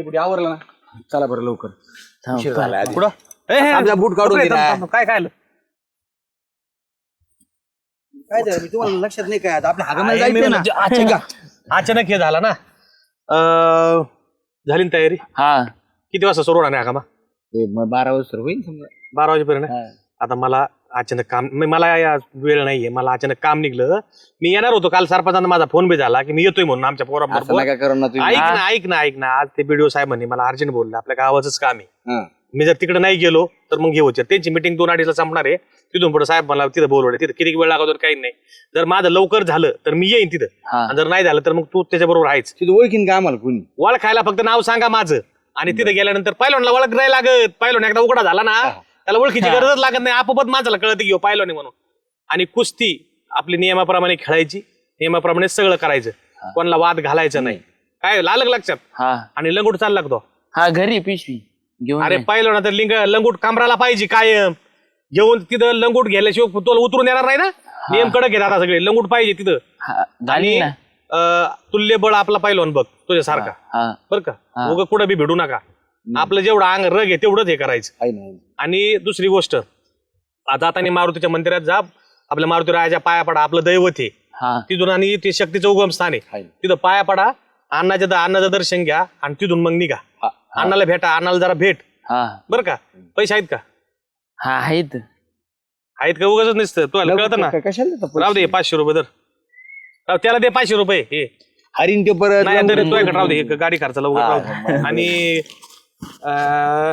Deputy आवरलं ना चला बरं लवकर उशीर आधी. ए, हे, आपला बूट काढून कुठं दे आहे? ना. थांब, थांब, काय काय आलं? काय झालं? मी तुम्हाला लक्षात नाही काय आता आपल्या आहे, मी जायचं ना अचानक अचानक हे झाला ना अं, झाली ना तयारी हा किती वाजता सुरू होणार आहे का ते मग बारा वाजता होईल समजा बारा वाजेपर्यंत? आता मला अचानक काम मी- मला या वेळ नाहीये मला अचानक काम निघलं. मी येणार होतो काल सरपंचांना माझा फोन बी झाला की मी येतोय म्हणून आमच्या असं पोराबरोबर नका करू ना तुम्ही. ऐक ना ऐक ना ऐक ना. आज ते बीडीओ साहेबांनी मला अर्जंट बोलले आपल्या गावाचंच काम आहे. हा. मी जर तिकडे नाही गेलो तर मग हे होते. त्यांची मिटिंग दोन अडीचला संपणार आहे. तिथून पुढे साहेब मला तिथं बोलवले. तिथं किती वेळ लागतो काही नाही. जर माझं लवकर झालं तर मी येईन तिथं. हा. आणि जर नाही झालं तर मग तू त्याच्याबरोबर आहेच तिथं ओळखीन का आम्हाला कोणी? खायला फक्त नाव सांगा माझं. आणि तिथे गेल्यानंतर पायलॉनला ओळख नाही लागत. पायलॉन एकदा उघडा झाला ना. त्याला ओळखीची गरजच लागत नाही. आपोआप माणसाला कळत घेऊ पायलॉन म्हणून. आणि कुस्ती आपली नियमाप्रमाणे खेळायची नियमाप्रमाणे सगळं करायचं. कोणाला वाद घालायचं नाही. काय आलं का लक्षात हा. आणि लंगूट चालला का तो? हा घरी पिशवी घेऊन अरे ये. पाहिलं तर लिंग लंगूट कामराला पाहिजे कायम. घेऊन तिथं लंगूट घ्यायल्याशिवाय तुला उतरून येणार नाही ना? नियम कडक घेत आता सगळे. लंगूट पाहिजे तिथं. हा, आणि ना. अं, तुल्य बळ आपला पाहिलं बघ तुझ्यासारखा. हा बरं का? उगं कुठं बी भेटू नका. आपलं जेवढं अंग रग आहे तेवढंच हे करायचं. आहे ना आणि दुसरी गोष्ट आता आता मारुतीच्या मंदिरात जा आपल्या मारुती रायाच्या पाया पडा आपलं दैवत आहे. हा. तिथून आणि ते शक्तीचं उगम स्थान आहे. आहे. तिथं पाया पडा अण्णाच्या अण्णाचं दर्शन घ्या आणि तिथून मग निघा. हा. अण्णाला भेटा अण्णाला जरा भेट. हा. बरं का? पैसे आहेत का? हा आहेत. आहेत का? उगाच नसतं. तुला कळतं ना? क- कशाला देता पैसे? राहू दे पाचशे रुपये तर राव, त्याला दे पाचशे रुपये हे. हरीन ते परत नाही तर तुझ्याकडे राहू दे हे गाडी खर्चाला उगाच राहू दे. आणि अं,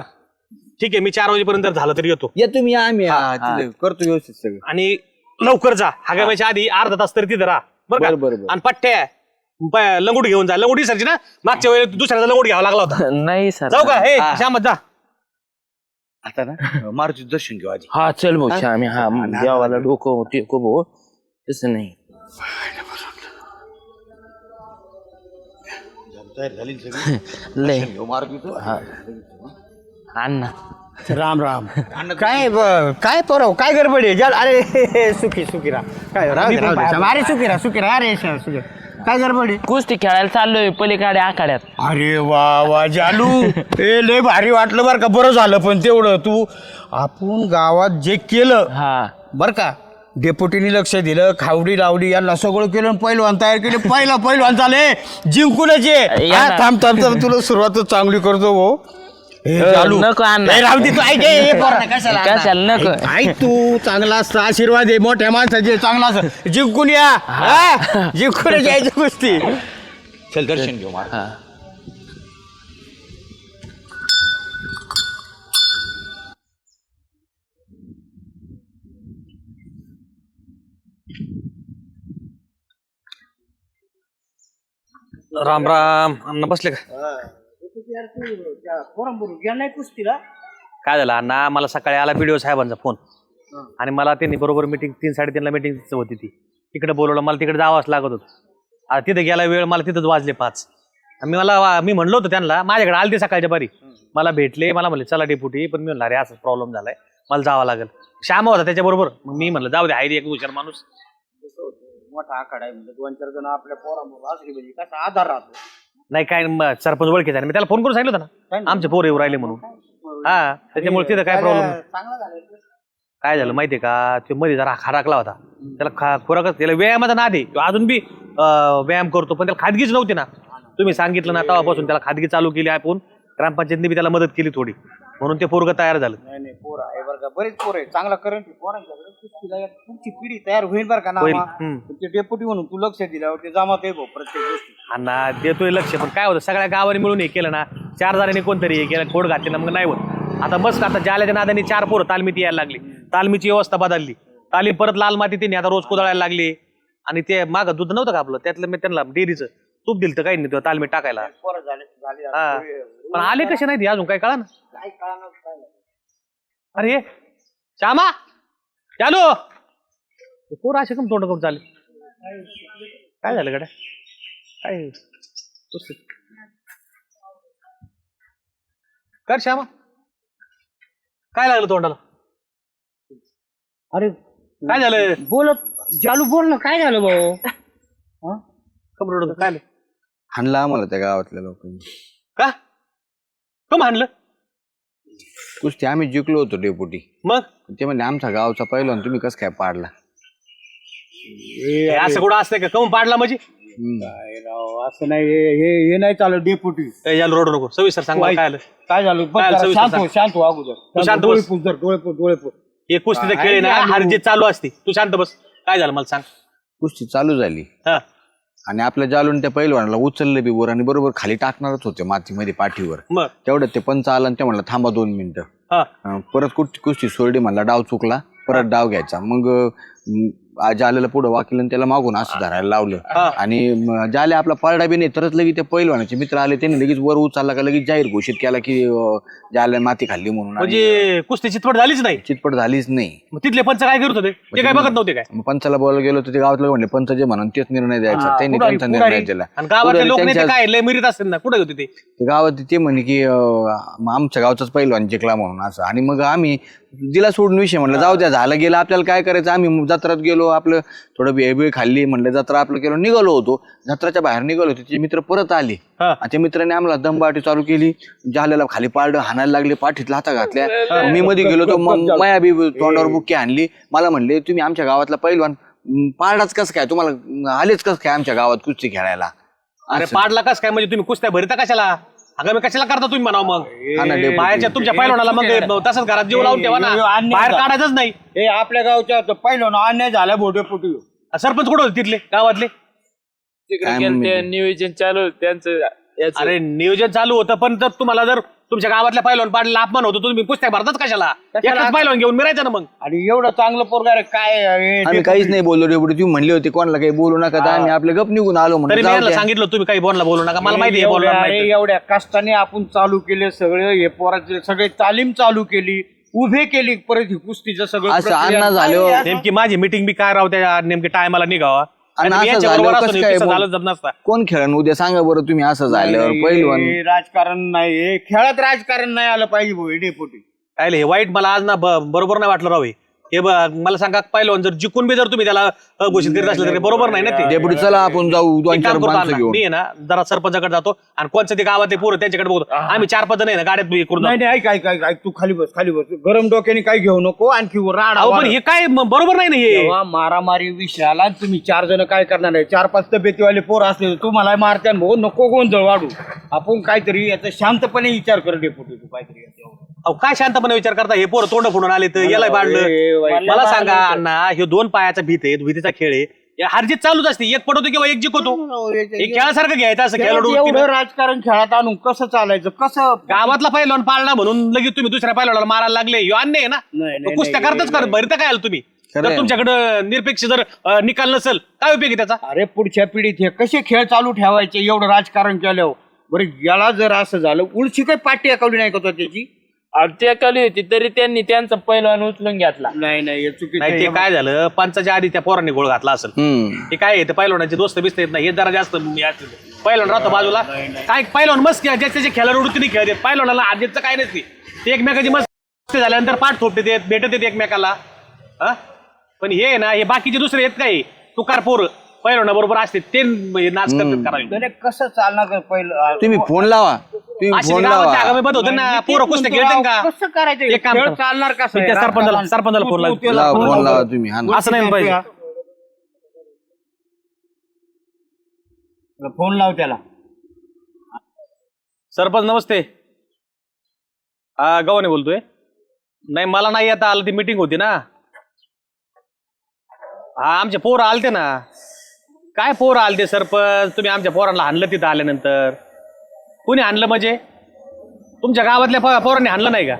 ठीक आहे मी चार वाजेपर्यंत झालं तर येतो. या तुम्ही या आम्ही. हा, तिथं करतो व्यवस्थित सगळं. आणि लवकर जा. हागाव्याच्या आधी अर्धा तास तरी तिथं राहा. बरं बरं, बरं, का बरं. आणि पट्ट्या प- लंगोट घेऊन जा. लंगोटी सरची ना? मागच्या वेळेला दुसऱ्याचा लंगोट घ्यावा लागला होता. नाही सर. जाऊ का? हे श्यामत जा. आता ना मारुतीचं दर्शन घेऊ आधी. हा चल भाऊ श्यामी हा देवाला डोकं टेको भाऊ तसं नाही. लय. हा. अण्णा. राम राम. काय ब- काय पोरव काय गडबड आहे? जल अरे सुखी सुखी राहा. काय राहू दे, राहू दे. अरे सुखी राहा सुखी राहा. अरे सुखी. काय गडबड आहे? कुस्ती खेळायला चाललोय पलीकडे आखाड्यात. अरे वा वा जालू. ए लय भारी वाटलं बरं का. बरं झालं पण तेवढं. तू आपण गावात जे केलं हा. बरं का? डेप्युटीनी लक्ष दिलं खावडी लावडी यांना सगळं केलं आणि पैलवान तयार केले. पहिला पैलवान झाले. जिंकूनच ये या हा, ना. थांब थांब थांब तुला सुरुवातच चांगली करतो भाऊ हे अ, जालू. नको अण्णा. ए, राहू दे तू ऐक ए, ए, पोरं, कशाला आणणार? कशाला नको? ऐक. तू चांगला असतं आशीर्वाद आहे मोठ्या माणसाचे चांगला असं. जिंकून या. हा? जिंकून यायची गोष्टी. चल दर्शन घेऊ. हा. राम राम. अण्णा बसले का? काय झालं अण्णा? मला सकाळी आला व्हिडिओ साहेबांचा फोन आणि मला त्यांनी बरोबर मिटिंग तीन साडेतीनला मिटिंग होती ती. तिकडे बोलवलं मला तिकडे जावंच लागत होतं. आता तिथे गेला वेळ मला तिथंच वाजले पाच. मी मला मी म्हणलो होतो त्यांना माझ्याकडे आलते सकाळच्या बारी मला भेटले. मला म्हणले चला डेपुटी पण मी म्हणलं अरे असाच प्रॉब्लेम झालाय. मला जावं लागेल. श्याम होता त्याच्याबरोबर. मग मी म्हणलं जाऊ दे आहे एक हुशार माणूस. मोठा आखाडा आहे म्हणजे दोन चार जण आपल्या पोरामुळे असली म्हणजे कसा आधार राहतो. नाही काय म- सरपंच ओळखीचा आहे. मी त्याला फोन करून सांगितलं होतं ना. आमचे पोर येऊ राहिले म्हणून. हा त्याच्यामुळे तिथं काय प्रॉब्लेम चांगला झालं काय झालं माहितीये का? तो मध्ये जरा खाराकला होता. त्याला खा खुराकच त्याला व्यायामाचा नाद आहे. तो अजून बी अं, व्यायाम करतो पण त्याला खादगीच नव्हती ना. तुम्ही सांगितलं ना तेव्हापासून त्याला खादगी चालू केली आपण. ग्रामपंचायतने बी त्याला मदत केली थोडी. म्हणून ते पोरग तयार झालं. नाही नाही पोर आहे. बरं का बरेच पोर आहे चांगला करंट पोरांच्याकडे कुस्तीला एक पुढची पिढी तयार होईल बरं का ना. हम्म. ते डेप्युटी म्हणून तू लक्ष दिल्यावर ते जमात आहे भाऊ प्रत्येक गोष्टी. अण्णा देतोय लक्ष पण काय होतं सगळ्या गावाने मिळून हे केलं ना चार जणांनी कोणतरी हे केलं खोड घातली ना मग नाही होत. आता बस आता जाल्याच्या नादाने चार पोरं तालमीती यायला लागली. तालमीची व्यवस्था बदलली. तालीम परत लाल माती त्यांनी आता रोज कुदळायला लागली. आणि ते मागं दूध नव्हतं का आपलं? त्यातलं मी त्यांना डेअरीचं तूप दिलं तर काही नाही तेव्हा तालमीत टाकायला. पोरं झाले झाले हा. पण आले कसे नाही ते अजून? काय कळा ना काय कळणार. अरे! श्यामा! चालू! पोर असे कम तोंड करून चालेल. काय झालं गड्या? काय? पुस्तक. कर श्यामा. काय लागलं तोंडाला? अरे काय झालं? बोलत जालू बोल ना काय झालं भाऊ? खबर काय झालं? हाणला आम्हाला त्या गावातल्या लोकांनी. का? कम हाणलं? कुस्ती आम्ही जिंकलो होतो डेपुटी. मग? ते म्हणजे आमचा गावचा पहिला आणि तुम्ही कसं काय पाडला? हे असं कुठं असतंय का? कम पाडला म्हणजे? काय राव असं नाही हे हे- हे नाही चालत डेपुटी. ए, याला रोड नको. सविस्तर सांग मला काय आलं? काय झालं? बघ काय जरा सविस्तर शांत हो सांग. शांत हो अगोदर. शांत शांत डोळे बस. पुस जर डोळे पुस डोळे पुस हे कुस्तीचं काय खेळ आहे ना चालू असते. तू शांत बस. काय झालं? मला सांग. कुस्ती चालू झाली. हा. आणि आपल्या जालून त्या पहिलवानाला उचललं बी वर आणि बरोबर खाली टाकणारच होते मातीमध्ये पाठीवर. मग? तेवढं ते पंच आला आणि ते म्हणलं थांबा दोन मिनिटं. हा. अं, परत कुस्ती कुस्ती सोडली म्हणला डाव चुकला परत डाव घ्यायचा. मग अं, आज आलेलं पुढं वाकिलं त्याला मागून असं धरायला लावलं. आणि जाले आपला पारडा बी नाही तरच लगेच ते पहिलवानाचे मित्र आले त्यांनी लगेच वर उचलला का लगेच जाहीर घोषित केला की जाले माती खाल्ली म्हणून. आणि म्हणजे कुस्ती चितपट झालीच नाही. चितपट झालीच नाही. मग तिथले पंच काय करत होते? ते काय बघत नव्हते काय? मग पंचाला बोलायला गेलो तर ते गावातलं म्हणले पंच जे म्हणून तेच निर्णय द्यायचा त्यांनी पुढारी- त्यांचा निर्णय पुढारी. दिला. आणि गावातले पुढारी लोक नाही ते त्यांच्या- काय? लय मिरीत असतील ना कुठे होते ते? गावात ते म्हणे की अं, आमच्या गावचाच पहिलवान जिंकला म्हणून असं. आणि मग आम्ही दिला सोडून विषय म्हणलं जाऊ द्या झालं गेलं आपल्याला काय करायचं? आम्ही जत्रात गेलो आपलं थोडं बिळ खाल्ली म्हणलं जत्रा आपलं केलं निघालो होतो. जत्राच्या बाहेर निघालो होतो ते मित्र परत आले. हा. आणि त्या मित्राने आम्हाला दमबाटी चालू केली. जाल्याला खाली पाडलं हाणायला लागले पाठीत लाथा घातल्या. मग मी मध्ये गेलो तर मग माया बी तोंडावर बुक्की आणली. मला म्हणले तुम्ही आमच्या गावातला पहिलवान अं, पारडाच कसं काय? तुम्हाला आलेच कसं काय आमच्या गावात कुस्ती खेळायला? अरे पाडला कस काय? म्हणजे तुम्ही कुस्त्या भरिता कशाला? अगं मी कशाला करता तुम्ही म्हणावं मग हा ना, डेपुटी. बाहेरच्या तुमच्या पैलवानाला मग तसंच घरात जीव लावून ठेवा ना हे- बाहेर. काढायचंच नाही हे आपल्या गावच्या पहिलं ना अन्याय झाला भो डेपुटी सरपंच कुठं होते तिथले गावातले तिकडे काय गेलं? ते नियोजन चालू होतं त्यांचं याचं. अरे नियोजन चालू होतं पण जर तुम्हाला जर तुमच्या गावातल्या पैलवान पाडला अपमान होतो तुम्ही पुस्तक भरतात कशाला? एकच पैलवान घेऊन मिळायचं ना मग. आणि एवढं चांगलं पोरगा रे, काय हे आम्ही. काहीच नाही बोललो डेपुटी तुम्ही म्हणले होते कोणाला काही बोलू नका तर आम्ही आपले गप निघून आलो तरी म्हणून मी जाऊ यांना द्या. सांगितलं तुम्ही काही बोलला बोलू नका. मला माहिती आहे बोलणार एवढ्या- नाही एवढ्या कष्टाने आपण चालू केले सगळे हे पोराचे सगळे तालीम चालू केली उभे केली परत ही कुस्तीचं सगळं असं प्रक्रिया. अण्णा झालं. काय असं- नेमकी माझी मिटिंग बी काय राहू त्या नेमकी टायमाला निघावा. आणि असं झालं, बरोबर कसं असं काय बोल- झालं कोण खेळण उद्या सांगा बरं तुम्ही असं झाल्यावर नाही, पहिलवान हे राजकारण नाही हे खेळात राजकारण नाही आलं पाहिजे भाऊ हे डेपुटी. काय हे वाईट मला आज ना ब- बरोबर नाही वाटलं राव हे. हे ब- मला सांगा पहिलं जर जिंकून बी जर तुम्ही त्याला अघोषित करीत असलं तरी बरोबर नाही ना ते? डेपुटी चला आपण जाऊ दोन एक चार काम करतो माणसं अण्णा, घेऊन. मी आहे ना जरा सरपंचाकडे जातो आणि कोणचं ते गावात पोरं त्यांच्याकडे बघतो. आम्ही चार पद नाही ना गाड्यात हे करून नाही जातो. नाही ऐक ऐक ऐक ऐक तू खाली बस खाली बस. गरम डोक्याने काही घेऊ नको आणखी राड अहो पण हे काय म- बरोबर नाही ना हे? मारामारी विषयाला आणि तुम्ही चार जण काय करणार आहे चार पाच तब्येतीवाले पोर असले तर तुम्हाला मारत्या भाऊ नको गोंधळ वाढू. आपण काहीतरी याचा शांतपणे विचार कर डेपुटी तू काहीतरी याच्यावर. अहो काय शांतपणे विचार करता? हे पोरं तोंड फोडून आले तर याला पाडलं वाईट. मला सांगा अण्णा हे दोन पायाचा भीत आहे भीतीचा खेळ आहे. या हारजीत चालूच असते एक पडवतो किंवा एक जिंकवतो हे खेळासारखं घ्यायचं असं खेळाडू एवढं राजकारण खेळात आणून कसं चालायचं? कसं गावातला पहिलवान पाळला म्हणून लगेच तुम्ही दुसऱ्या पहिलवानाला मारायला लागले. ह्यो अन्याय आहे ना? नाही, मग कुस्त्या नाही, करतच कर भरता काय आलं तुम्ही? जर तुमच्याकडे निरपेक्ष जर अं, निकाल नसेल काय उपयोग आहे त्याचा? अरे पुढच्या पिढीत हे कसे खेळ चालू ठेवायचे एवढं राजकारण केलं बरं याला जर असं झालं उलशी काही पाठी अकावली नाही का तो त्याची? अरे ते कली होती तरी त्यांनी त्यांचा पहिलवान उचलून घेतला. नाही नाही हे चुकीचं नाही आहे. ते काय झालं? पंचाच्या आधी त्या पोरांनी गोळ घातला असेल. हम्म. हे काय आहे ते पैलवानाचे दोस्त बिस्त येत नाही हे जरा जास्त पैलवान राहतो बाजूला. काय पैलवान मस्त खेळ ज्याच्या त्याच्या खेळाला उडती खेळ देत पैलवानाला आजीचं काय नसते ते. एकमेकाची मस्त झाल्यानंतर पाठ थोपते देत भेटत येत एकमेकाला. हा? पण हे आहे ना हे बाकीचे दुसरे येत काय? तुकार पोर. पैलवाना बरोबर असते ते नाच करतात करावी कसं चालणार का पहिलं? तुम्ही फोन लावा. तुम्ही अशी फोन लावा. आगामी बंद होते ना पोरं कुस्त्या खेळते का? कसं करायचं? एक काम खेळ करा. चालणार कसं मी त्या आहे? सरपंचाला- राजकारण. सरपंचाला फोन तू- लाव. फोन तुम्ही. हा ना. असं नाही पाहिजे. फोन लाव त्याला. सरपंच नमस्ते. हा गव्हाणे बोलतोय. नाही मला नाही आता आलं ती मीटिंग होती ना. हा आमचे पोरं आलते ना. काय पोरं आलते सरपंच? तुम्ही आमच्या पोरांना हाणलं तिथं आल्यानंतर. कुणी हाणलं म्हणजे? तुमच्या गावातल्या पो- पोरांनी हाणलं नाही का?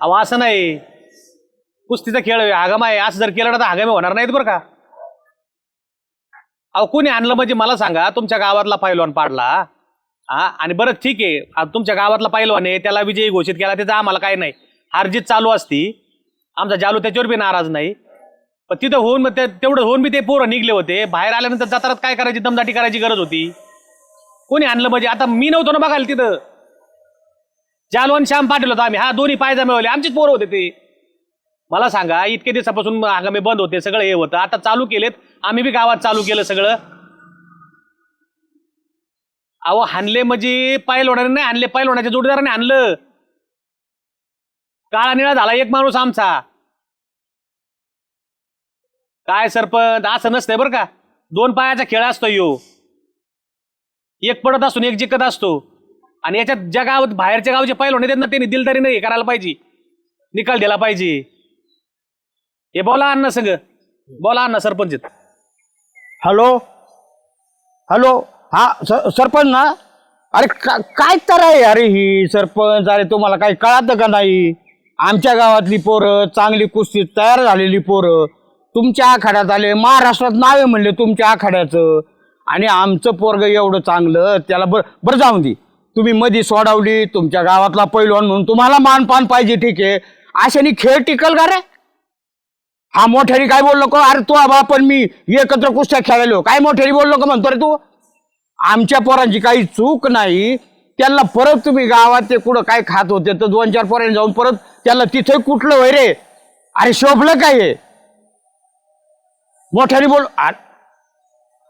अहो असं नाही. कुस्तीचा खेळ आहे, आगाम आहे. असं जर केलं ना तर आगामी होणार नाहीत बरं का? अहो कोणी आणलं म्हणजे मला सांगा तुमच्या गावातला पैलवान पाडला. हा आणि बरं ठीक आहे. तुमच्या गावातला पैलवान आहे त्याला विजयी घोषित केला त्याचा आम्हाला काय नाही. हारजीत चालू असती. आमचा जालू त्याच्यावर बी नाराज नाही. पण तिथं होऊन मग ते- तेवढं होऊन बी ते पोरं निघले होते. बाहेर आल्यानंतर जत्रात काय करायची? दमदाटी करायची गरज होती. कोणी आणलं म्हणजे आता मी नव्हतो ना बघायला तिथं. जालवान श्याम पाटील होता आम्ही. हा दोन्ही पायजा मिळवले आमचीच पोरं होते ते. मला सांगा इतके दिवसापासून हंगामे बंद होते सगळं हे होतं. आता चालू केलेत. आम्ही बी गावात चालू केलं सगळं. अहो हानले म्हणजे पैलवाडाने नाही हाणले पैलवाडाच्या जोडीदाराने हाणलं. काळा निळा झाला एक माणूस आमचा. काय सरपंच? असं नसतंय बरं का. दोन पायाचा खेळ असतो यो. एक पडत असतो एक जिकत असतो. आणि याच्यात ज्या गावात बाहेरच्या गावचे पैलवान नाही ना त्यांनी दिलदारी नाही करायला पाहिजे. निकाल दिला पाहिजे. हे बोला अण्णा संग बोला अण्णा सरपंच हॅलो? हॅलो? हा सर सरपंच ना? अरे का- काय तर आहे अरे ही सरपंच अरे तुम्हाला काही कळत का नाही? आमच्या गावातली पोरं चांगली कुस्ती तयार झालेली पोरं. तुमच्या आखाड्यात आले महाराष्ट्रात नावे म्हणले तुमच्या आखाड्याचं. आणि आमचं पोरग एवढं चांगलं त्याला बर बरं जाऊन दे. तुम्ही मधी सोडावली तुमच्या गावातला पैलवान म्हणून तुम्हाला मानपान पाहिजे ठीक आहे. अशाने खेळ टिकल का रे? हा मोठ्याने काय बोललो का? अरे तू आबा पण मी एकत्र कुस्त्या खेळायलो. काय मोठ्याने बोललो का म्हणतो रे तू? आमच्या पोरांची काही चूक नाही. त्यांना परत तुम्ही गावात ते कुठं काय खात होते तर दोन चार पोरांनी जाऊन परत त्याला तिथे कुठलं वय रे? अरे शोभलं काय हे? मोठ्याने बोल. आ-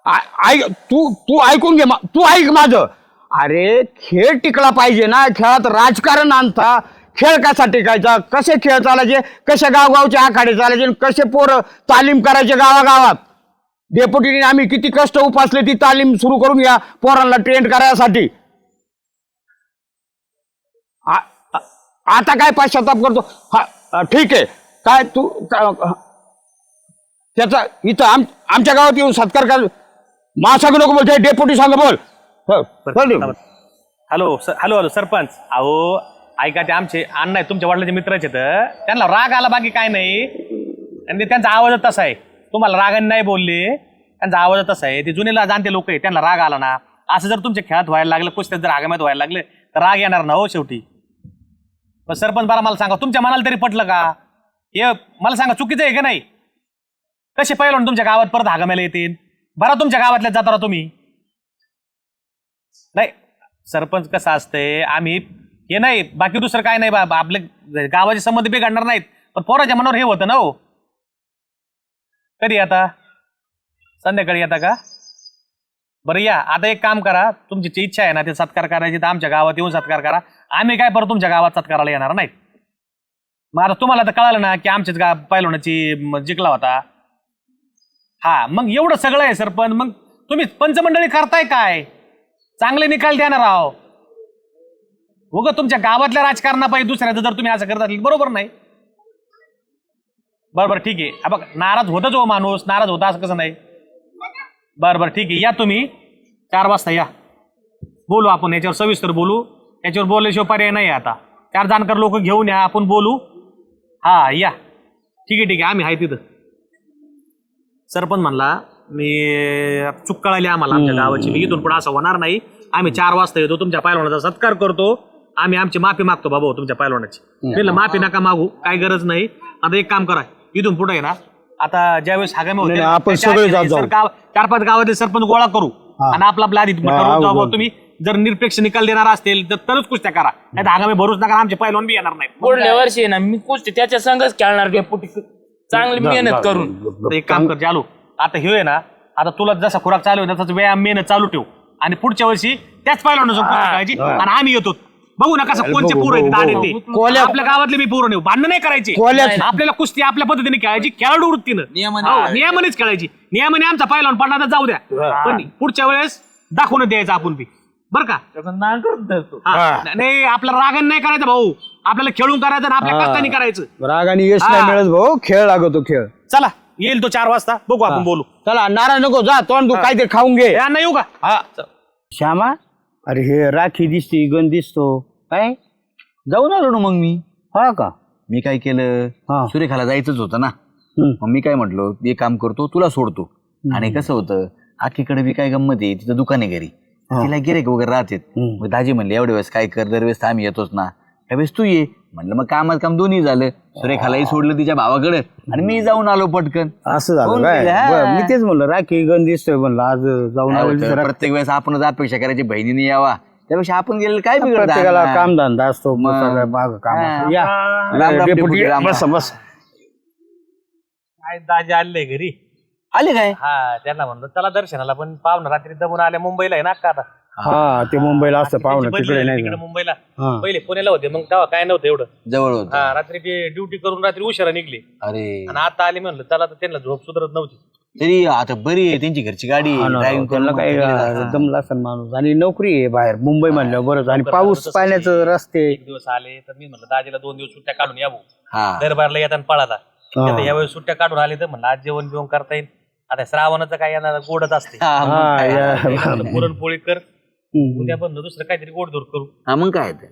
आ- ऐक तू तू ऐकून घे मा- तू ऐक माझं. अरे खेळ टिकला पाहिजे ना. खेळात राजकारण आणता. खेळ कसा टिकायचा कसे खेळ चालायचे? कसे गावगावचे आखाडे चालायचे? आणि कसे पोरं तालीम करायचे गावागावात? डेपुटीने आम्ही किती कष्ट उपासले ती तालीम सुरू करून या पोरांना ट्रेंड करायसाठी. आ- आ- आता काय पश्चाताप करतो? हा अ, ठीक आहे. काय तू का- त्याचा इथं आम आमच्या गावात येऊन सत्कार कर महासाग नको बोलते डेप्युटी सांग बोल. हो, बोल. हॅलो स- हॅलो हॅलो सरपंच. अहो ऐका ते आमचे अण्णा आहेत तुमच्या वडिलांचे मित्रच आहेत. त्यांना राग आला बाकी काय नाही. आणि ते त्यांचा आवाज तसा आहे. तुम्हाला रागाने नाही बोलले. त्यांचा आवाज तसा आहे. ते जुनेला जाणते लोक आहे त्यांना राग आला ना. असं जर तुमच्या खेळात व्हायला लागलं कुस्त्यात जर आगाम्यात व्हायला लागले तर राग येणार ना हो शेवटी. पण सरपंच बरा मला सांगा तुमच्या मनाला तरी पटलं का? हे मला सांगा चुकीचं आहे का नाही? कसे पहिलं तुमच्या गावात परत हागाम्याला येतील? बरा तुमच्या गावातल्या जातारा तुम्ही. नाही सरपंच कसं असतंय आम्ही हे नाही बाकी दुसरं काय नाही बाबा आपले गावाचे संबंध बिघडणार नाहीत. पण पोराच्या मनावर हे होतं ना हो. कधी आता संध्याकाळी येता का? बरं या आता एक काम करा. तुमची जी इच्छा आहे ना ते सत्कार करायची तर आमच्या गावात येऊन सत्कार करा. आम्ही काय परत तुमच्या गावात सत्काराला येणार नाही मग आता तुम्हाला तर कळालं ना की आमच्याच गाव पैलवण्याची जिंकला होता. हा मग एवढं सगळं आहे सरपंच. मग तुम्ही पंचमंडळी करताय काय? चांगले निकाल देणार आहो. उगं तुमच्या गावातल्या राजकारणापायी दुसऱ्याचं जर तुम्ही असं करत असेल बरोबर नाही. बरं बरं ठीक आहे. हा बघ नाराज होतच हो माणूस नाराज होता असं कसं नाही. बरं बरं ठीक आहे. या तुम्ही. चार वाजता या. बोलू आपण याच्यावर सविस्तर बोलू. याच्यावर बोलल्याशिवाय पर्याय नाही आता. चार जाणकार लोक घेऊन या आपण बोलू. हा या. ठीक आहे ठीक आहे. आम्ही आहे तिथं. सरपंच म्हणला मी चूक कळाली आम्हाला आमच्या गावाची. मी इथून पुढे असं होणार नाही. आम्ही चार वाजता येतो तुमच्या पैलवानाचा सत्कार करतो. आम्ही आमची माफी मागतो बाबा हो तुमच्या पैलवानाची म्हणलं माफी नका मागू काही गरज नाही. आता एक काम करा इथून पुढे आहे ना आता ज्यावेळेस हागामे होते नाही, आपण सगळे जात जाऊ. चार पाच गावातील सरपंच गोळा करू. आणि आपला आपला आधी ठरवून जाऊ बाबा तुम्ही. जर निरपेक्ष निकाल देणार असतील तर तरच कुस्त्या करा. नाही तर आगामी भरूच नका आमचे पैलवान बी येणार नाही पुढल्या वर्षी आहे ना मी कुस्ती त्याच्या संघच खेळणार डेपुटी. चांगली मेहनत करून. तर एक काम कर चालू आता हे आहे ना आता तुला जसा खुराक चालू आहे तसाच व्यायाम मेहनत चालू ठेव. आणि पुढच्या वर्षी त्याच पाहिलं करायची आणि आम्ही येतो. बघू ना कसं कोणचे पूर आहेत. ते. कोल्या- आपल्या गावातले मी पूर्ण नेऊ भांडण नाही करायचे. आपल्याला कुस्ती आपल्या पद्धतीने खेळायची खेळाडू वृत्तीनं. हो, नियमानेच खेळायची. नियमाने आमचा पाहिला पडला तर जाऊ द्या. पण पुढच्या वेळेस दाखवून द्यायचं आपण बी. बरं का? त्याचं नांगरच धरतो हा. नाही आपला रागण नाही करायचं भाऊ. आपल्याला खेळून करायचं आणि आपल्या कष्टाने करायचं. राग आणि यश नाही हा. मिळत भाऊ. खेळ लागतो खेळ. चला येईल तो चार वाजता. बघू आपण बोलू. चला नाराज नको जा तोंड तू काहीतरी खाऊन घे. या नाही येऊ का? हा. श्यामा अरे हे राखी दिसती गण दिसतो. काय? जाऊन आलो ना मग मी. हा का? मी काय केलं? हा. सुरेखाला जायचंच होतं ना. हम्म. मग मी काय म्हटलो एक काम करतो तुला सोडतो. आणि कसं होतं आखीकडे बी काय गंमत आहे तिथं दुकान आहे घरी. तिला गिरेक वगैरे राहतात. मग दाजी म्हणले एवढ्या वेळेस काय कर दरवेळेस तर आम्ही येतोच ना. त्यावेळेस तू ये. म्हणलं मग कामात काम दोन्ही झालं. सुरेखालाही सोडलं तिच्या भावाकडे. आणि मी जाऊन आलो पटकन. असं झालं होऊन काय? गेलं, हा. बरं, मी तेच म्हणलं राखी गण दिसतोय म्हणलं आज जाऊन काय आलो होतं, जरा प्रत्येक वेळेस आपणच अपेक्षा करायची बहिणीने यावा. त्यापेक्षा आपण गेलेलं काय बिघडत? प्रत्येकाला काम धंदा असतो मग. काम असतं. या. डेपुटी, बस. बस. काय दाजी आले घरी? आले काय? हा त्यांना म्हणलं चला दर्शनाला पण पाहुणं रात्री दमून आल्या मुंबईला आहे ना का आता. हा ते मुंबईला असतं पाहुणं तिकडे झाली नाही तिकडे? मुंबईला. हा. पहिले पुण्याला होते मग तेव्हा काय नव्हतं एवढं. जवळ होत. हा रात्री ते ड्युटी करून रात्री उशिरा निघली. अरे. आणि आता आली म्हणलं चला तर त्यांना झोप सुधरत नव्हती. तरी आता बरी आहे त्यांची घरची गाडी हा ना, ड्रायव्हिंग त्यांना काय दमला असेल माणूस. आणि नोकरी आहे बाहेर मुंबई म्हणल्यावर बरंच आणि पाऊस पाण्याचं रस्ते. एक दिवस आले तर मी म्हणलं दाजीला दोन दिवस सुट्ट्या काढून यावं. हा. दरबारला येताना पळाला. आता यावेळेस सुट्ट्या काढून आले तर म्हणलं आज जेवण बिवण करता येईल. आता श्रावणाचं काय येणार? गोडच असते. हा, मग हा, काय? या- म्हणलं पुरणपोळी कर. हम्म. उद्या बंद दुसरं काहीतरी गोडधोड करू. हा मग काय ते?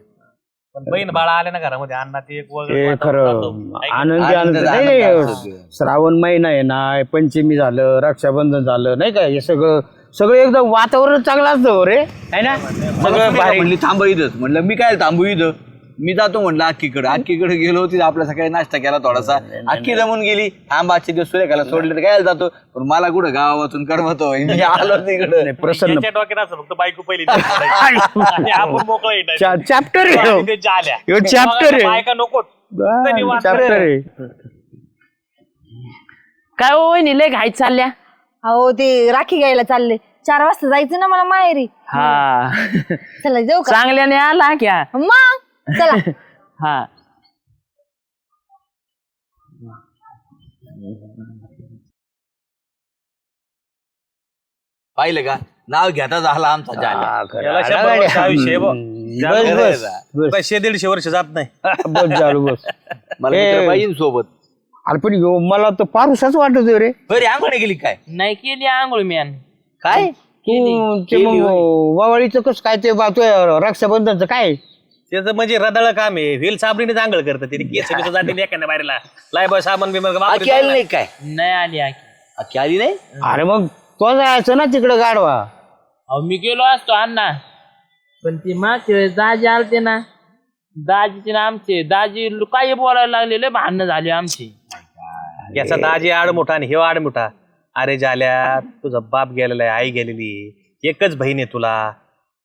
पण बहीण बाळा आले ना घरामध्ये अण्णा ते एक वगैरे ते खरं. आनंदी आनंद- आनंद. नाही आनंद. नाही असतो. श्रावण महिना आहे ना पंचमी झालं रक्षाबंधन झालं नाही का? हे सगळं सगळं एकदम वातावरण चांगलं असतं हो रे. है ना? मला सगळं सुरेखा भारी म्हणली थांबा इथंच म्हणलं मी काय थांबू इथं? मी जातो म्हणलं अक्कीकडे अक्कीकडे गेलो होती आपला सकाळी नाश्ता केला थोडासा. अक्की जमून गेली. आजचे दिवस सुरेखाला सोडले तर काय जातो. पण मला कुठं गावा वाचून करमतो मी आलो तिकडे. प्रसन्न. याच्या डोक्यात असं फक्त बायको पहिली आणि आपण मोकळं येणार. चॅप्टर ते जाल्या. बायका नको. चॅप्टर आहे. काय हो वहिनी लय घाईत चालल्या? अहो ते राखी घ्यायला चालले. चार वाजता जायचं ना मला माहेरी. हा. चला जाऊ का? चांगल्याने आला क्या मग? चला. हा. पाहिलं का? नाव घेता झाला आमचा जाल्या. हा, खरं. याला शंभर वर्ष आयुष्य आहे बुवा. बस बस बस. काय शे दीडशे वर्ष जात नाही. बस झालं बस. मला ए. मित्र पाहिजे सोबत. अरे पण ह्यो मला तर पारुसाच वाटत रे. बरी आंघोळ गेली काय? नाही केली आंघोळ मी आणि. काय? तू ते मग वावळीचं कसं काय ते बा- ते रक्षाबंधनचं काय? त्याचं म्हणजे रदळ काम आहे. व्हील साबरीने चांगलं करतं तिने केस बिस जाते एखाद्या बाहेरला लाय बॉय साबण बिमर आखी आली नाही काय? नाही आली आकी आखी आली नाही? अरे मग तो जायचं ना तिकडे गाडवा. अहो मी गेलो असतो अण्णा. पण ती मागच्या वेळेस दाजी आलते ना. दाजीचे ना आमचे. दाजी ल- काही बोलायला लागले लय भांडणं झाली आमची. याचा दाजी आडमोठा आणि हे आडमोठा. अरे झाल्या तुझा बाप गेलेला आहे आई गेलेली आहे. एकच बहीण आहे तुला.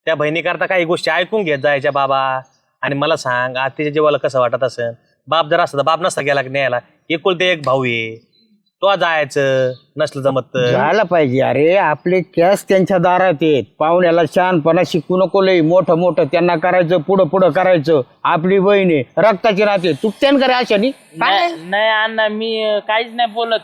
त्या बहिणीकरता काही गोष्टी ऐकून घेत जायच्या बाबा. आणि मला सांग आज तिच्या जीवाला कसं वाटत असेल? बाप जर असता तर बाप नसता गेला की न्यायला. एकुलते एक भाऊ आहे. तो जायचं नसलं जमत तर. जायला पाहिजे. अरे आपले कॅस त्यांच्या दारात आहेत. पाहुण्याला शहाणपणा शिकू नको लई. मोठं मोठं त्यांना करायचं पुढं पुढं करायचं. आपली बहीण आहे रक्ताची राहते तुटत्यान करे अशानी. नाही नाही अण्णा मी अं, काहीच नाही बोलत.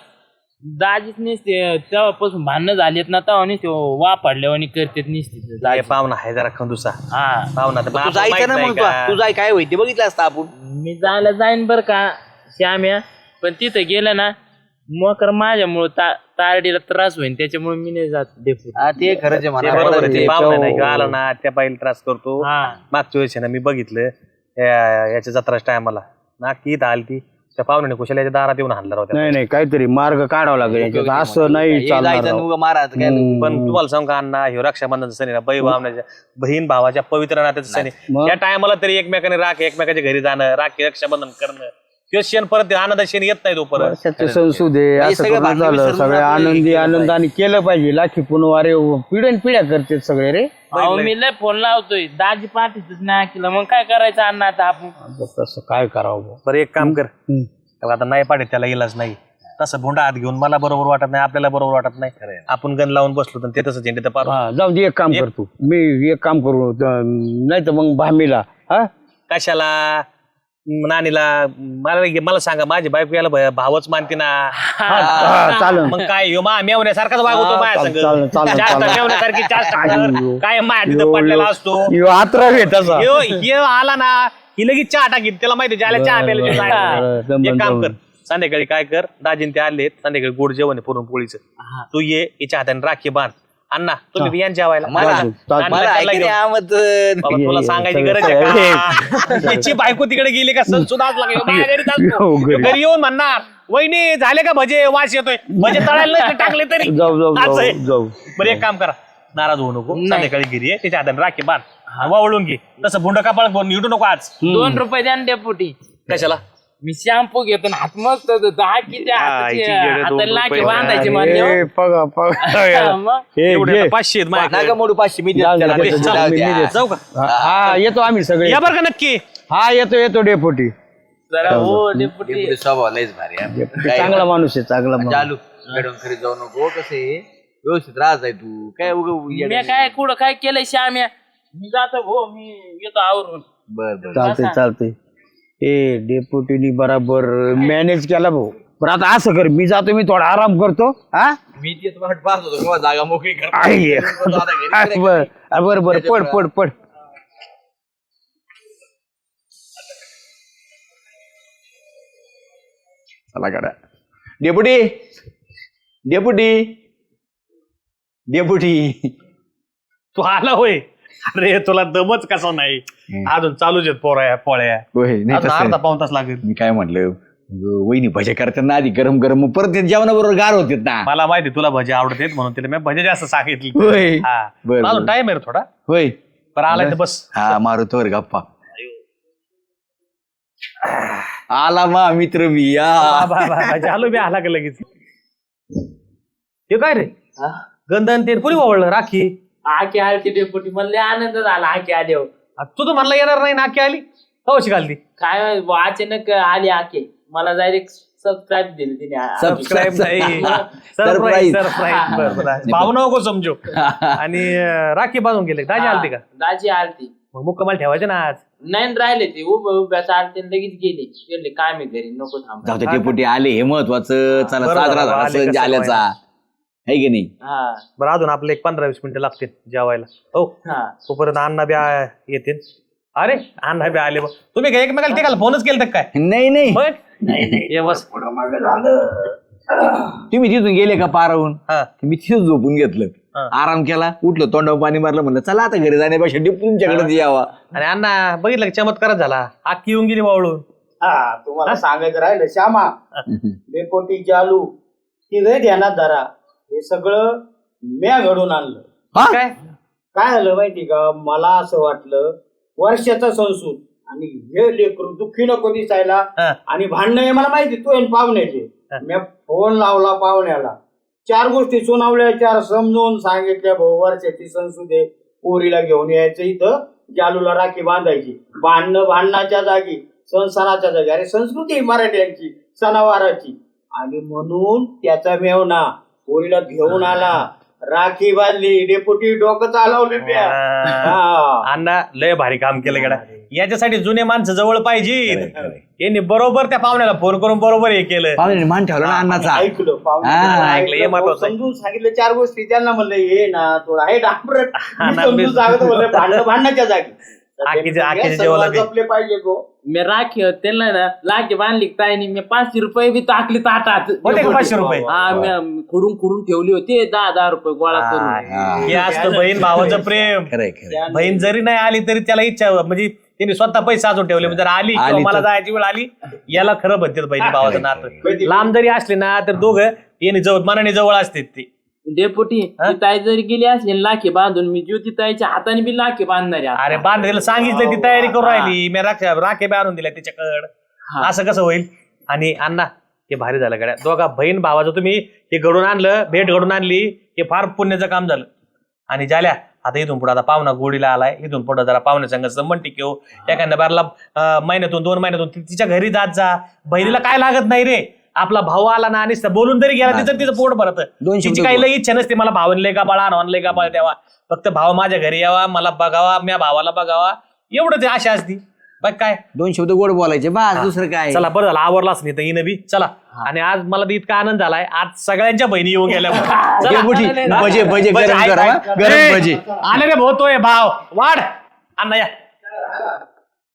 दाजीच नसते. तेव्हापासून भांडणं झालेत ना तेव्हा नसते. वा पडल्यावानी करतेत नसते हे पाहुणा आहे जरा खंदुसा. हा. पाहुणा तर तू आपल्याला माहीत जायचं ना नाही मग का? तू जाय काय होईल ते बघितलं असतं आपण. मी जायला जाईन बर का श्याम्या. पण तिथं गेलं ना मकर माझ्यामुळं ता तारडीला त्रास होईल त्याच्यामुळे मी नाही जात डेपू हा ते खरंच आहे ते म्हणा बरोबर आहे, बरोबर ते आहे. पाहुणा नाही का आला ना त्या बाईला त्रास करतो. हा. मागच्या वेळेस आहे ना मी बघितलं या- याच्या जत्राच्या टायमाला ना की इथं आली ती त्या पाहुण्याने कुशल याच्या दारात येऊन हाणला होत्या नाही नाही काहीतरी मार्ग काढावा लागेल याच्यात. असं नाही हे चालणार जायचं राव. आणि उगा मारायचं काय पण तुम्हाला सांगू का अण्णा ह्यो रक्षाबंधनचा सण आहे ना बाई भावनाच्या बहीण भावाच्या पवित्र नात्याचा सण आहे मग? त्या टायमाला तरी एकमेकाने राख एकमेकाच्या घरी जाणं राखी रक्षाबंधन करणं तो क्षण परत आनंद येत नाही तो परत वर्षाचे सण सुदे असं सगळं करून भांडण झालं. विसरून सगळे आपलं हे आनंदी केलं आनंदाने केलं पाहिजे. लाखी पुनवारे पिढ्यान पिढ्या करते सगळे रे. अहो मी लय फोन लावतोय. दाजी पाठीतच नाही केलं मग काय करायचं अण्णा आता आपण? आता तसं काय करावं बुवा? बरं एक काम कर. हम्म. आता नाही पाडे त्याला इलाज नाही. तसं भोंडा हात घेऊन मला बरोबर वाटत नाही आपल्याला बरोबर वाटत नाही. आपण गण लावून बसलो तर ते तसं झेंडे तर पार हा जाऊ दे एक काम कर तू. मी एक काम करू. नाही तर मग भामीला हा? कशाला? नानीला मला मला सांगा माझी बायको याला भ- भावच मानते ना हा, चालेल मग काय ह्यो मा मेवण्यासारखाच वागवतो हा, माझ्या चालेल, चालेल, संग चालेल, जास्त चालेल. मेवण्यासारखी जास्त. काय तिथं पडलेला असतो यो आत्रा ह्यो ह्यो आला ना ही लगेच चहा टाकीत त्याला माहिती ज्याला चहा प्यायला बरं, जायचं. बरं, जमलं, एक काम कर जमलं. संध्याकाळी काय कर दाजीन ते आले संध्याकाळी गोड जेवण आहे पुरणपोळीचं तू ये हिच्या हाताने राखी बांध अण्णा तुम्ही बी या जेवायला. मला चालेल, चालेल. मला. बाबा, तुला सांगायची गरज आहे का? याची बायको तिकडे गेली का? सण सुद्धा. हो, घरी. येऊन म्हणणार वहिनी झाले का भजे? वास येतोय. भजे तळायला नाही टाकले तरी. जाऊ जाऊ असं आहे. जाऊ जाऊ. बरं एक काम करा. नाराज होऊ नको. संध्याकाळी घरी ये. त्याच्या हाताने राखी बांध. वावळून घे. तसं भुंड कपाळ निवडू नको आज. दोन रुपये द्या ना डेपुटी. कशाला? मी शॅम्पू घेतो ना हात मस्त होतो. दहा किती हाताची दोन हाताला रुपये. बांधायचे पगा पगा हे एवढे. आता पाचशे आहेत माझ्याकडे. नका मोडू पाचशे मी देतो जाऊ त्याला. पैसे. द्या. का? हा हा, येतो आम्ही सगळे. या बरं का नक्की. हा येतो येतो डेपोटी. जरा हो डेपुटी. डेपुटी स्वभाव लयच भारी आहे. काय चांगला माणूस आहे चांगला माणूस. चालू मॅडम खरी जाऊ नको कसं आहे? व्यवस्थित राहायचं तू. काय उग मी काय कुठं काय केलंय श्याम्या? मी जातो भो मी येतो आवरून. बर बर. चालतंय चालतंय. ए डेप्युटीनी बराबर मॅनेज केला भाऊ. पण आता असं कर मी जातो मी थोडा आराम करतो हा? मी तेच वाट पाहत होतो केव्हा जागा मोकळी कर आहे. बर. बर बर. पड पड पड. चला करा डेपुटी डेपुटी डेपुटी तू आला होय. अरे तुला दमच कसा नाही? अजून चालूच आहेत पोळ्या पोळ्या. होय नाही अजून तसं अर्धा. पाऊन तास लागेल. मी काय म्हटलं वहिनी भजे करताना आधी गरम गरम मग परत जेवणाबरोबर गार होते ना. मला माहिती तुला भजी आवडतात म्हणून तिला मी भजी जास्त सांगितली. होय. हा. बर, अजून बर. टाइम आहे रे थोडा. होय. बरं आलाय तर बस. हा मारू तोवर गप्पा. आला मा मित्र मी या. बा, बा, बा, झालो बी आला का लगेच. हे काय रे? गंधन ते पुरी ओवळलं राखी. आके आलती डेपुटी. मला लय आनंद झाला आके आल्यावर. आ, तू तर म्हणला येणार नाही नाकी आली? कवशी घालती. काय अचानक आली आके. मला डायरेक्ट सबस्क्राईब दिली तिने. सबस्क्राईब नाही. Surprise. सरप्राईज सरप्राईज भाव नको समजो. आणि अं, राखी बांधून गेले. दाजी आलते का? दाजी आलती. मग मुक्कामाल ठेवायचे ना आज? नाही राहिले ते. उभ्या उभ्या चालते आणि लगेच गेले. गेले. काय मी घरी? नको थांब. जाऊ दे डेपुटी आले. हे महत्वाचं. चला बरोबर, साजरा झाला. आले सण कसं आल्याचा. आहे की नाही? हा. बरं अजून आपले एक पंधरा वीस मिनिटं लागतील जेवायला. हो. हा. तोपर्यंत अण्णा बी आ- येतील. अरे. अण्णा बी आले बघ. तुम्ही काय एकमेकाला ते बोनस केलं तर काय? नाही नाही. ये बस. तुम्ही तिथून गेले का पाराहून? हा. मी तिथं झोपून घेतलं. हा. आराम केला उठलं तोंडावर पाणी मारलं म्हणलं चला आता घरी जाण्यापेक्षा डिप तुमच्याकडे यावा. आणि अण्णा बघितलं का चमत्कारच झाला. आखी येऊन गेली वावळून. हा तुम्हाला सांगायचं राहिलं श्यामा डेपोटी चालू ती रे ध्यानात धरा. हे सगळं म्या घडून आणलं? काय? काय झालं माहिती का? मला असं वाटलं वर्षाचा संसूद आणि हे लेकरू दुःखी नको दिसायला हा. आणि भांडणं हे मला माहिती तू पाहुण्याचे. हा. मी फोन लावला पाहुण्याला. चार गोष्टी सुनावल्या चार समजून सांगितल्या भाऊ वर्षाची संसूद आहे पोरीला घेऊन यायचं इथं जालूला राखी बांधायची. भांडणं भांडणाच्या जागी सण सणाच्या जागी. अरे संस्कृती आहे मराठ्यांची सणावाराची. आणि म्हणून त्याचा मेवना. पोरीला घेऊन आला. राखी बांधली डेपुटी डोकं चालवले त्या. हा. अण्णा लय भारी काम केलं गड्या. याच्यासाठी जुने माणसं जवळ पाहिजे यांनी बरोबर त्या पाहुण्याला फोन करून बरोबर हे केलं. पाहुणे मान ठेवला ना अन्नाचा ऐकलं हा, पाहुणे ऐकलं, हे महत्वाचं आहे. समजून सांगितलं चार गोष्टी. त्यांना म्हणलं हे ना थोडा हे डांबरट. मी ना, समजून मी- सांगतो म्हणलं भांडण भांडणाच्या जागी. आखीचे- आखीचे सणवार जेवायला बी. जपले पाहिजे गो. मी राखी त्यांना ना लाखी बांधली काय नाही मी पाचशे रुपये बी टाकली ताटात होते का पाचशे रुपये? हा मी खुडून खुडून ठेवली होती दहा दहा रुपये गोळा करून. हे. असतं बहीण भावाचं प्रेम. खरंय खरंय. बहीण जरी नाही आली तरी त्याला इच्छा म्हणजे तिने स्वतः पैसे साजून ठेवले म्हणजे जर आली किंवा आली मला तर- जायची वेळ आली याला खरं म्हणते बहिणी भावाचं नातं. लांब जरी असले ना तर दोघं येणे जवळ मनाने जवळ असते ते. डेपुटी ती ताई जरी गेली असली लाखी बांधून मी ज्योती ताईच्या हाताने बी लाखी बांधणार आहे. अरे बांधलेलं सांगितलं ती तयारी करून राहिली. मी राखे राखे बी आणून दिल्या तिच्याकडं. असं कसं होईल? आणि अण्णा हे भारी झालं गड्या. दोघा बहीण भावाचं तुम्ही हे घडून आणलं भेट घडून आणली हे फार पुण्याचं काम झालं. आणि झाल्या आता इथून पुढे आता पाहुणा गोडीला आलाय. इथून पुढे जरा पाहुण्या संघ संबंध टिकव एखाद्या बारला महिन्यातून दोन महिन्यातून तिच्या घरी जात जा. बहिणीला काय लागत नाही रे? आपला भाऊ आला ना आणि स- बोलून जरी गेला तिचं तिचं पोट भरत. दोन शब्द तिची काही बोल. लई इच्छा नसते मला भावनले का बाळा आणले का बाळ द्यावा. फक्त भाव माझ्या घरी यावा मला बघावा म्या भावाला बघावा. एवढंच आशा असती. बघ काय? दोन शब्द गोड बोलायचे बस दुसरं काय? चला बरं झालं आवरलाच नाही तर हिनं बी. चला. आणि आज मला इतका आनंद झालाय आज सगळ्यांच्या बहिणी येऊन गेल्या चला. डेपुटी, भजे भजे भजे, गरम ऐक, करा ऐक. गरम ए, भजे. आले रे भाऊ तोय भाव. वाढ. अण्णा या.